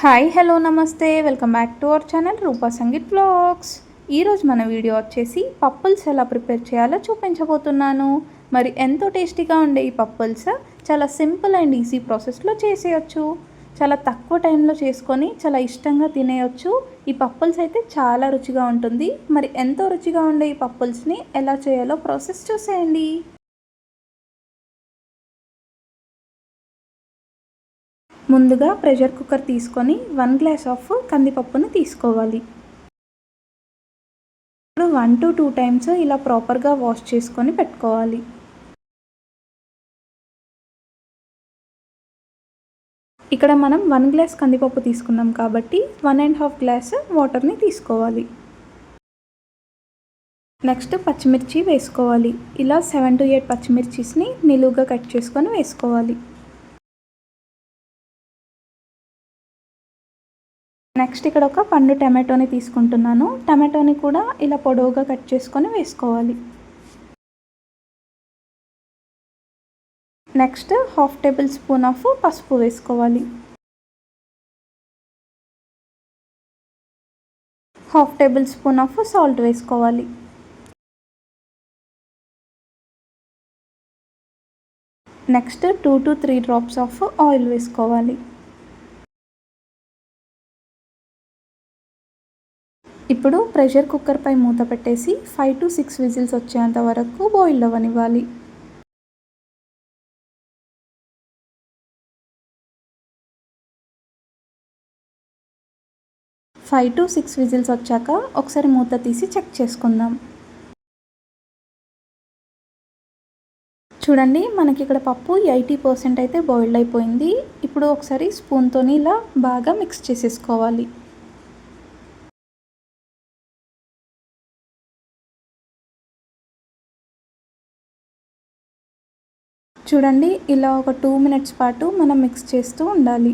Hi hello నమస్తే. Welcome back to our channel Rupa Sangeet blogs. ఈరోజు మన video వచ్చేసి పప్పుల్స్ ఎలా ప్రిపేర్ చేయాలో చూపించబోతున్నాను. మరి ఎంతో టేస్టీగా ఉండే ఈ పప్పుల్స్ చాలా సింపుల్ అండ్ ఈజీ ప్రాసెస్లో చేసేయచ్చు. చాలా తక్కువ టైంలో చేసుకొని చాలా ఇష్టంగా తినేయచ్చు. ఈ పప్పుల్స్ అయితే చాలా రుచిగా ఉంటుంది. మరి ఎంతో రుచిగా ఉండే ఈ పప్పుల్స్ని ఎలా చేయాలో ప్రాసెస్ చూసేయండి. ముందుగా ప్రెషర్ కుక్కర్ తీసుకొని వన్ గ్లాస్ ఆఫ్ కందిపప్పుని తీసుకోవాలి. ఇప్పుడు వన్ టు టూ టైమ్స్ ఇలా ప్రాపర్గా వాష్ చేసుకొని పెట్టుకోవాలి. ఇక్కడ మనం వన్ గ్లాస్ కందిపప్పు తీసుకున్నాం కాబట్టి వన్ అండ్ హాఫ్ గ్లాస్ వాటర్ని తీసుకోవాలి. నెక్స్ట్ పచ్చిమిర్చి వేసుకోవాలి. ఇలా సెవెన్ టు ఎయిట్ పచ్చిమిర్చిస్ని నిలువుగా కట్ చేసుకొని వేసుకోవాలి. నెక్స్ట్ ఇక్కడ ఒక పండు టమాటోని తీసుకుంటున్నాను. టమాటోని కూడా ఇలా పొడవుగా కట్ చేసుకొని వేసుకోవాలి. Next half tablespoon of పసుపు వేసుకోవాలి. Half tablespoon of salt వేసుకోవాలి. Next two to three drops of oil వేసుకోవాలి. ఇప్పుడు ప్రెషర్ కుక్కర్పై మూత పెట్టేసి ఫైవ్ టు సిక్స్ విజిల్స్ వచ్చేంత వరకు బాయిల్ అవ్వనివ్వాలి. ఫైవ్ టు సిక్స్ విజిల్స్ వచ్చాక ఒకసారి మూత తీసి చెక్ చేసుకుందాం. చూడండి మనకి ఇక్కడ పప్పు ఎయిటీ పర్సెంట్ అయితే బాయిల్డ్ అయిపోయింది. ఇప్పుడు ఒకసారి స్పూన్తో ఇలా బాగా మిక్స్ చేసేసుకోవాలి. చూడండి ఇలా ఒక టూ మినిట్స్ పాటు మనం మిక్స్ చేస్తూ ఉండాలి.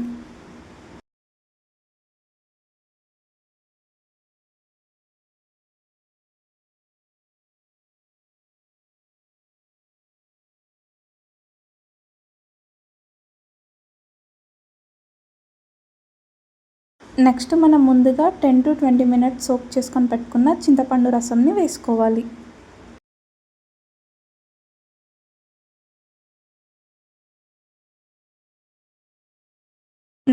నెక్స్ట్ మనం ముందుగా ten to twenty minutes soak చేసుకొని పెట్టుకున్న చింతపండు రసంని వేసుకోవాలి.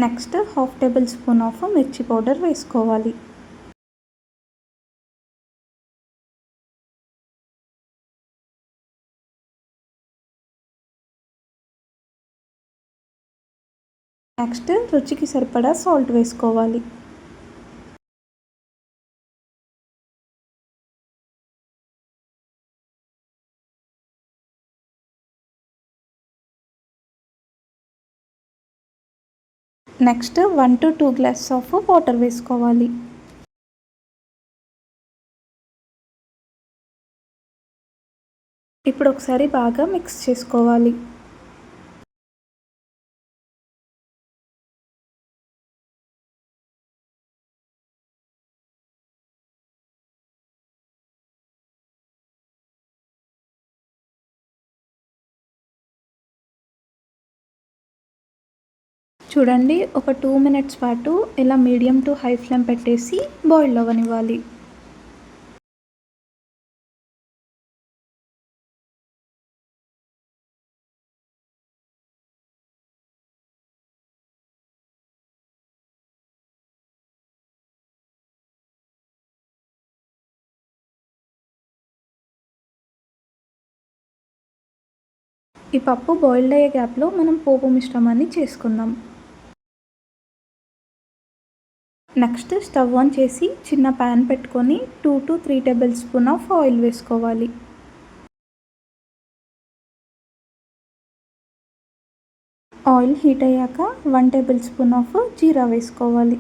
Next half tablespoon of మిర్చి పౌడర్ వేసుకోవాలి. నెక్స్ట్ రుచికి సరిపడా సాల్ట్ వేసుకోవాలి. Next one to two glass of water వేసుకోవాలి. ఇప్పుడు ఒకసారి బాగా మిక్స్ చేసుకోవాలి. చూడండి. ఒక టూ మినిట్స్ పాటు ఇలా మీడియం టు హై ఫ్లేమ్ పెట్టేసి బాయిల్ అవ్వనివ్వాలి. ఈ పప్పు బాయిల్డ్ అయ్యే గ్యాప్లో మనం పోపు మిశ్రమాన్ని చేసుకుందాం. నెక్స్ట్ స్టవ్ ఆన్ చేసి చిన్న ప్యాన్ పెట్టుకొని two to three tablespoon of oil వేసుకోవాలి. ఆయిల్ హీట్ అయ్యాక వన్ టేబుల్ స్పూన్ ఆఫ్ జీరా వేసుకోవాలి.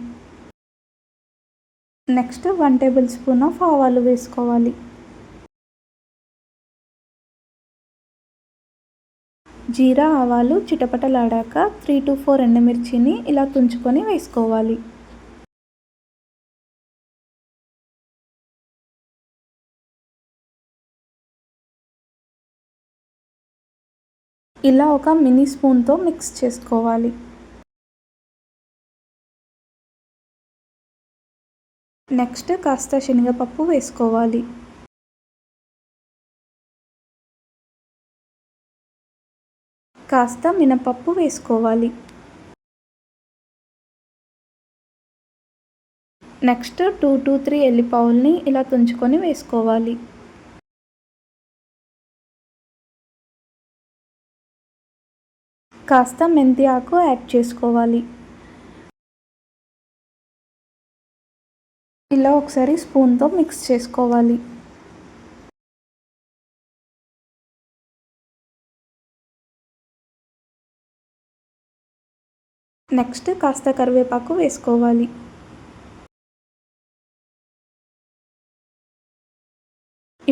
Next one tablespoon of ఆవాలు వేసుకోవాలి. జీరా ఆవాలు చిటపటలాడాక త్రీ టు ఫోర్ ఎండుమిర్చిని ఇలా తుంచుకొని వేసుకోవాలి. ఇలా ఒక మినీ స్పూన్తో మిక్స్ చేసుకోవాలి. నెక్స్ట్ కాస్త శనగపప్పు వేసుకోవాలి. కాస్త మినపప్పు వేసుకోవాలి. నెక్స్ట్ టూ టూ త్రీ ఎల్లిపావుల్ని ఇలా తుంచుకొని వేసుకోవాలి. కాస్త మెంతి ఆకు యాడ్ చేసుకోవాలి. ఇలా ఒకసారి స్పూన్తో మిక్స్ చేసుకోవాలి. నెక్స్ట్ కాస్త కరివేపాకు వేసుకోవాలి.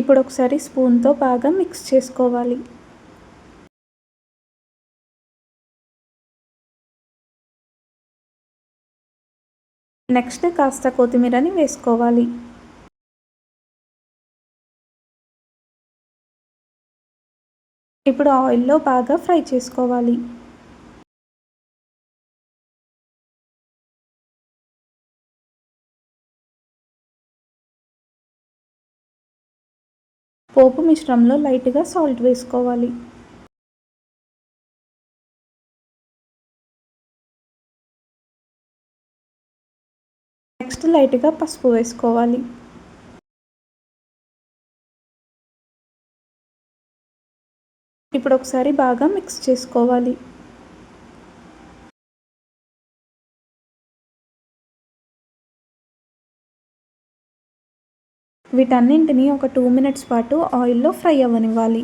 ఇప్పుడు ఒకసారి స్పూన్తో బాగా మిక్స్ చేసుకోవాలి. నెక్స్ట్ కాస్త కొత్తిమీరని వేసుకోవాలి. ఇప్పుడు ఆయిల్లో బాగా ఫ్రై చేసుకోవాలి. పోపు మిశ్రమంలో లైట్గా సాల్ట్ వేసుకోవాలి. నెక్స్ట్ లైట్గా పసుపు వేసుకోవాలి. ఇప్పుడు ఒకసారి బాగా మిక్స్ చేసుకోవాలి. వీటన్నింటినీ ఒక టూ మినిట్స్ పాటు ఆయిల్లో ఫ్రై అవ్వనివ్వాలి.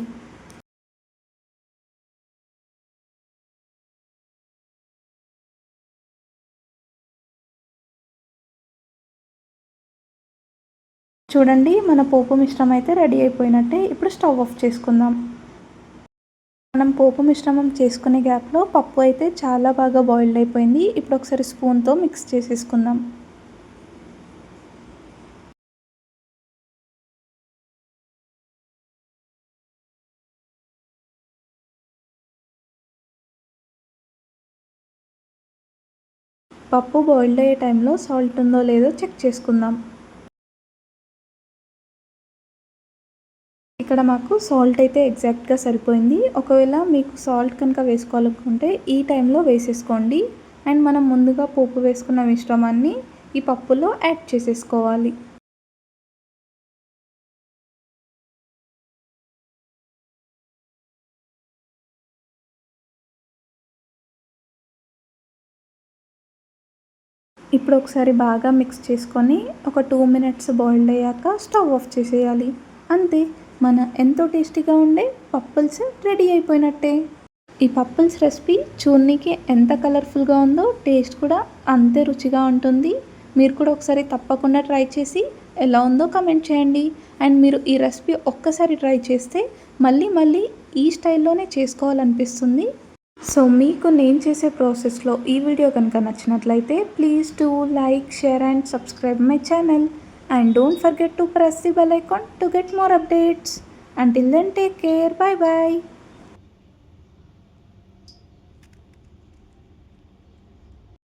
చూడండి మన పోపు మిశ్రమం అయితే రెడీ అయిపోయినట్టే. ఇప్పుడు స్టవ్ ఆఫ్ చేసుకుందాం. మనం పోపు మిశ్రమం చేసుకునే గ్యాప్లో పప్పు అయితే చాలా బాగా బాయిల్డ్ అయిపోయింది. ఇప్పుడు ఒకసారి స్పూన్తో మిక్స్ చేసేసుకుందాం. పప్పు బాయిల్డ్ అయ్యే టైంలో సాల్ట్ ఉందో లేదో చెక్ చేసుకుందాం. ఇక్కడ మాకు సాల్ట్ అయితే ఎగ్జాక్ట్గా సరిపోయింది. ఒకవేళ మీకు సాల్ట్ కనుక వేసుకోవాలనుకుంటే ఈ టైంలో వేసేసుకోండి. అండ్ మనం ముందుగా పోపు వేసుకున్న మిశ్రమాన్ని ఈ పప్పులో యాడ్ చేసేసుకోవాలి. ఇప్పుడు ఒకసారి బాగా మిక్స్ చేసుకొని ఒక టూ మినిట్స్ బాయిల్డ్ అయ్యాక స్టవ్ ఆఫ్ చేసేయాలి. అంతే. మన ఎంతో టేస్టీగా ఉండే పప్పుల్స్ రెడీ అయిపోయినట్టే. ఈ పప్పుల్స్ రెసిపీ చూడనీకి ఎంత కలర్ఫుల్గా ఉందో టేస్ట్ కూడా అంతే రుచిగా ఉంటుంది. మీరు కూడా ఒకసారి తప్పకుండా ట్రై చేసి ఎలా ఉందో కమెంట్ చేయండి. అండ్ మీరు ఈ రెసిపీ ఒక్కసారి ట్రై చేస్తే మళ్ళీ మళ్ళీ ఈ స్టైల్లోనే చేసుకోవాలనిపిస్తుంది. సో మీకు నేను చేసే ప్రాసెస్లో ఈ వీడియో కనుక నచ్చినట్లయితే please to like share and subscribe my channel. And don't forget to press the bell icon to get more updates. Until then take care. Bye bye.